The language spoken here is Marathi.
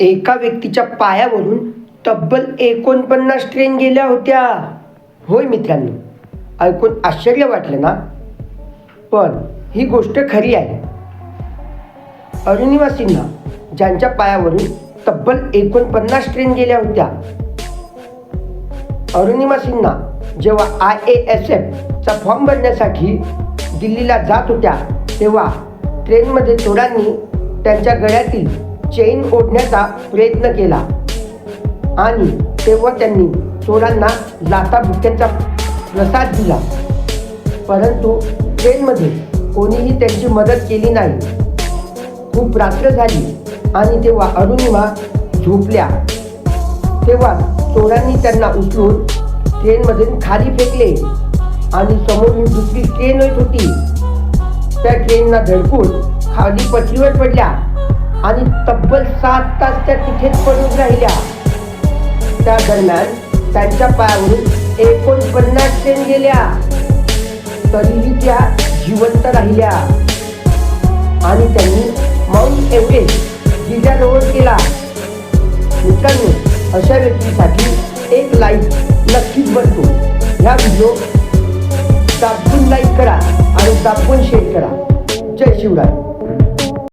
एका व्यक्तीच्या पायावरून तब्बल एकोणपन्नास ट्रेन गेल्या होत्या. होय मित्रांनो ऐकून आश्चर्य वाटलं ना? पण ही गोष्ट खरी आहे. अरुणिमा सिन्हा ज्यांच्या पायावरून तब्बल एकोणपन्नास ट्रेन गेल्या होत्या. अरुणिमा सिन्हा जेव्हा आय ए एस एफचा फॉर्म भरण्यासाठी दिल्लीला जात होत्या तेव्हा ट्रेनमध्ये चोरांनी त्यांच्या गळ्यातील चेन ओढण्याचा प्रयत्न केला. आणि तेव्हा त्यांनी चोरांना लाथाबुक्क्यांचा प्रसाद दिला. परंतु ट्रेनमध्ये कोणीही त्यांची मदत केली नाही. खूप रात्र झाली आणि तेव्हा अरुणिमा झोपल्या. तेव्हा चोरांनी त्यांना उचलून ट्रेनमधून खाली फेकले आणि समोरून दुसरी ट्रेन येत होती. त्या ट्रेनना धडकून खाली पटरीवर पडल्या. आणि तब्बल सात तास त्या तिथेच पडून राहिल्या. त्या दरम्यान त्यांच्या पायावरून एकोणपन्नास ट्रेन गेल्या. तरीही त्या जिवंत राहिल्या. आणि त्यांनी माउंट एव्हरेस्ट गिर्याजवळ केला मित्रांनो अशा व्यक्तीसाठी एक लाईक नक्कीच बनतो. ह्या व्हिडिओ दाबून लाईक करा आणि दाबून शेअर करा. जय शिवराय.